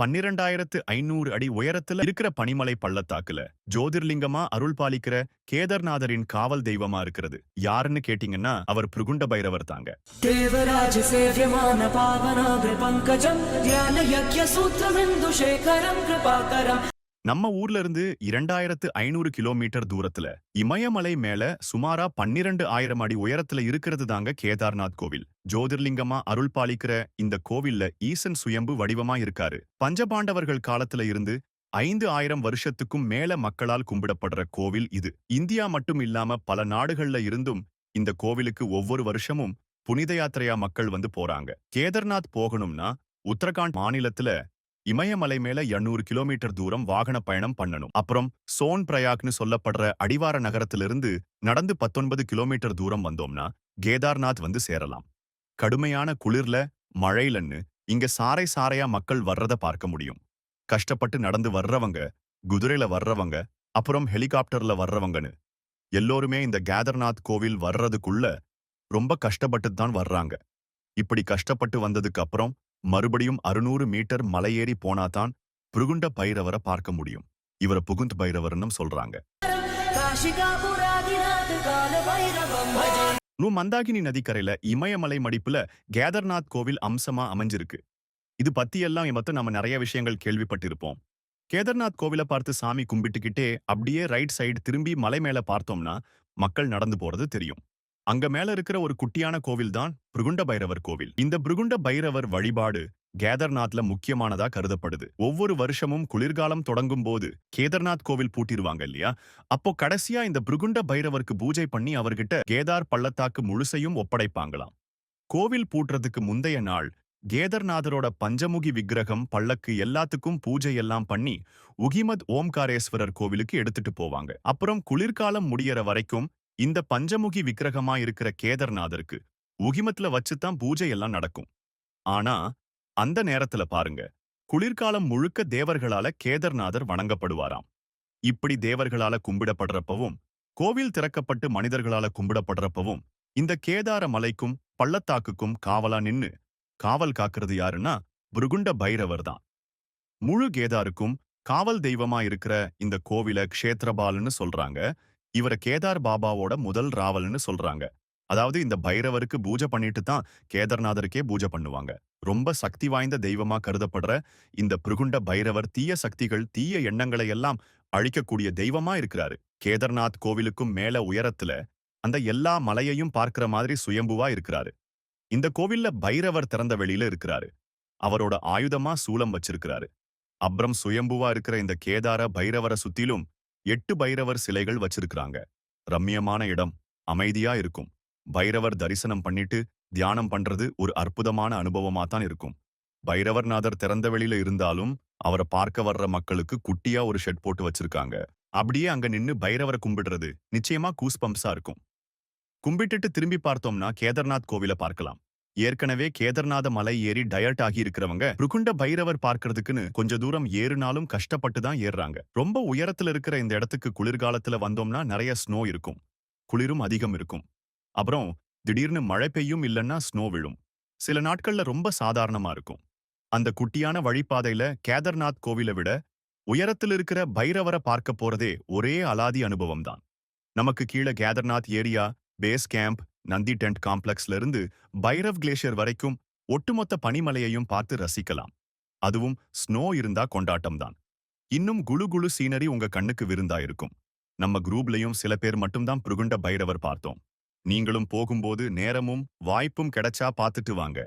பன்னிரண்டாயிரத்து ஐநூறு அடி உயரத்துல இருக்கிற பனிமலை பள்ளத்தாக்குல ஜோதிர்லிங்கமா அருள் பாலிக்கிற கேதர்நாதரின் காவல் தெய்வமா இருக்கிறது. யாருன்னு கேட்டீங்கன்னா அவர் பிருகுண்ட பைரவர் தாங்க. தேவராஜ சேவியமான பாவனாகிர பங்கஜம் ஞான யக்ய சூத்திரவிந்து சேகரம் கிருபாகரம். நம்ம ஊர்ல இருந்து இரண்டாயிரத்து ஐநூறு கிலோமீட்டர் தூரத்துல இமயமலை மேல சுமாரா பன்னிரண்டு ஆயிரம் அடி உயரத்துல இருக்கிறது தாங்க கேதார்நாத் கோவில். ஜோதிர்லிங்கமா அருள் பாலிக்கிற இந்த கோவில்ல ஈசன் சுயம்பு வடிவமா இருக்காரு. பஞ்சபாண்டவர்கள் காலத்துல இருந்து ஐந்து ஆயிரம் வருஷத்துக்கும் மேல மக்களால் கும்பிடப்படுற கோவில் இது. இந்தியா மட்டும் இல்லாம பல நாடுகள்ல இருந்தும் இந்த கோவிலுக்கு ஒவ்வொரு வருஷமும் புனித யாத்திரையா மக்கள் வந்து போறாங்க. கேதார்நாத் போகணும்னா உத்தரகாண்ட் மாநிலத்துல இமயமலை மேல 800 கிலோமீட்டர் தூரம் வாகன பயணம் பண்ணணும். அப்புறம் சோன் பிரயாக்னு சொல்லப்படுற அடிவார நகரத்திலிருந்து நடந்து 19 கிலோமீட்டர் தூரம் வந்தோம்னா கேதார்நாத் வந்து சேரலாம். கடுமையான குளிர்ல மழைலன்னு இங்க சாறை சாறையா மக்கள் வர்றத பார்க்க முடியும். கஷ்டப்பட்டு நடந்து வர்றவங்க குதிரையில வர்றவங்க அப்புறம் ஹெலிகாப்டர்ல வர்றவங்கன்னு. எல்லோருமே இந்த கேதர்நாத் கோவில் வர்றதுக்குள்ள ரொம்ப கஷ்டப்பட்டு தான் வர்றாங்க. இப்படி கஷ்டப்பட்டு வந்ததுக்கு அப்புறம் மறுபடியும் அறுநூறு மீட்டர் மலையேறி போனாதான் புருகுண்ட பைரவரை பார்க்க முடியும். இவரை புகுந்த் பைரவர்னும் சொல்றாங்க. மந்தாகினி நதிக்கரையில இமயமலை மடிப்புல கேதர்நாத் கோவில் அம்சமா அமைஞ்சிருக்கு. இது பத்தி எல்லாம் மத்த நம்ம நிறைய விஷயங்கள் கேள்விப்பட்டிருப்போம். கேதர்நாத் கோவிலை பார்த்து சாமி கும்பிட்டுக்கிட்டே அப்படியே ரைட் சைடு திரும்பி மலை மேல பார்த்தோம்னா மக்கள் நடந்து போறது தெரியும். அங்க மேல இருக்கிற ஒரு குட்டியான கோவில் தான் பிருகுண்ட பைரவர் கோவில். இந்த பிருகுண்ட பைரவர் வழிபாடு கேதர்நாத்ல முக்கியமானதா கருதப்படுது. ஒவ்வொரு வருஷமும் குளிர்காலம் தொடங்கும் போது கேதர்நாத் கோவில் பூட்டிருவாங்க இல்லையா? அப்போ கடைசியா இந்த பிருகுண்ட பைரவருக்கு பூஜை பண்ணி அவர்கிட்ட கேதார் பள்ளத்தாக்கு முழுசையும் ஒப்படைப்பாங்களாம். கோவில் பூட்டுறதுக்கு முந்தைய நாள் கேதர்நாதரோட பஞ்சமுகி விக்கிரகம் பல்லக்கு எல்லாத்துக்கும் பூஜை எல்லாம் பண்ணி உகிமத் ஓம்காரேஸ்வரர் கோவிலுக்கு எடுத்துட்டு போவாங்க. அப்புறம் குளிர்காலம் முடியற வரைக்கும் இந்த பஞ்சமுகி விக்கிரகமா இருக்கிற கேதர்நாதருக்கு உகிமத்துல வச்சுதான் பூஜை எல்லாம் நடக்கும். ஆனா அந்த நேரத்துல பாருங்க குளிர்காலம் முழுக்க தேவர்களால கேதர்நாதர் வணங்கப்படுவாராம். இப்படி தேவர்களால கும்பிடப்படுறப்பவும் கோவில் திறக்கப்பட்டு மனிதர்களால கும்பிடப்படுறப்பவும் இந்த கேதார மலைக்கும் பள்ளத்தாக்குக்கும் காவலா நின்னு காவல் காக்கிறது யாருன்னா புருகுண்ட பைரவர் தான். முழு கேதாருக்கும் காவல் தெய்வமா இருக்கிற இந்த கோவில க்ஷேத்ரபால்னு சொல்றாங்க. இவரை கேதார் பாபாவோட முதல் ராவல்னு சொல்றாங்க. அதாவது இந்த பைரவருக்கு பூஜை பண்ணிட்டு தான் கேதார்நாதருக்கே பூஜை பண்ணுவாங்க. ரொம்ப சக்தி வாய்ந்த தெய்வமா கருதப்படுற இந்த பிருகுண்ட பைரவர் தீய சக்திகள் தீய எண்ணங்களை எல்லாம் அழிக்கக்கூடிய தெய்வமா இருக்கிறாரு. கேதார்நாத் கோவிலுக்கும் மேல உயரத்துல அந்த எல்லா மலையையும் பார்க்கிற மாதிரி சுயம்புவா இருக்கிறாரு. இந்த கோவில்ல பைரவர் திறந்த வெளியில இருக்கிறாரு. அவரோட ஆயுதமா சூலம் வச்சிருக்கிறாரு. அப்புறம் சுயம்புவா இருக்கிற இந்த கேதார பைரவரை சுத்திலும் எட்டு பைரவர் சிலைகள் வச்சிருக்கிறாங்க. ரம்மியமான இடம் அமைதியா இருக்கும். பைரவர் தரிசனம் பண்ணிட்டு தியானம் பண்றது ஒரு அற்புதமான அனுபவமா தான் இருக்கும். பைரவர்நாதர் திறந்த வெளியில இருந்தாலும் அவரை பார்க்க வர்ற மக்களுக்கு குட்டியா ஒரு ஷெட் போட்டு வச்சிருக்காங்க. அப்படியே அங்க நின்னு பைரவரை கும்பிடுறது நிச்சயமா கூஸ் பம்ப்ஸா இருக்கும். கும்பிட்டுட்டு திரும்பி பார்த்தோம்னா கேதர்நாத் கோவில பார்க்கலாம். ஏற்கனவே கேதர்நாத மலை ஏறி டயர்ட் ஆகி இருக்கிறவங்க ருகுண்ட பைரவர் பார்க்கறதுக்குன்னு கொஞ்ச தூரம் ஏறுனாலும் கஷ்டப்பட்டு தான் ஏறுறாங்க. ரொம்ப உயரத்துல இருக்கிற இந்த இடத்துக்கு குளிர்காலத்துல வந்தோம்னா நிறைய ஸ்னோ இருக்கும். குளிரும் அதிகம் இருக்கும். அப்புறம் திடீர்னு மழை பெய்யும் இல்லைன்னா ஸ்னோ விழும். சில நாட்கள்ல ரொம்ப சாதாரணமா இருக்கும். அந்த குட்டியான வழிபாதையில கேதர்நாத் கோவிலை விட உயரத்தில் இருக்கிற பைரவரை பார்க்க போறதே ஒரே அலாதி அனுபவம் தான். நமக்கு கீழே Kedarnath area base camp Nandi tent காம்ப்ளெக்ஸ்ல இருந்து பைரவ் கிளேஷியர் வரைக்கும் ஒட்டுமொத்த பனிமலையையும் பார்த்து ரசிக்கலாம். அதுவும் ஸ்னோ இருந்தா கொண்டாட்டம் தான் இன்னும் குழு குழு சீனரி உங்க கண்ணுக்கு விருந்தா இருக்கும். நம்ம குரூப்லயும் சில பேர் மட்டும்தான் புருகுண்ட பைரவர் பார்த்தோம். நீங்களும் போகும்போது நேரமும் வாய்ப்பும் கிடைச்சா பார்த்துட்டு வாங்க.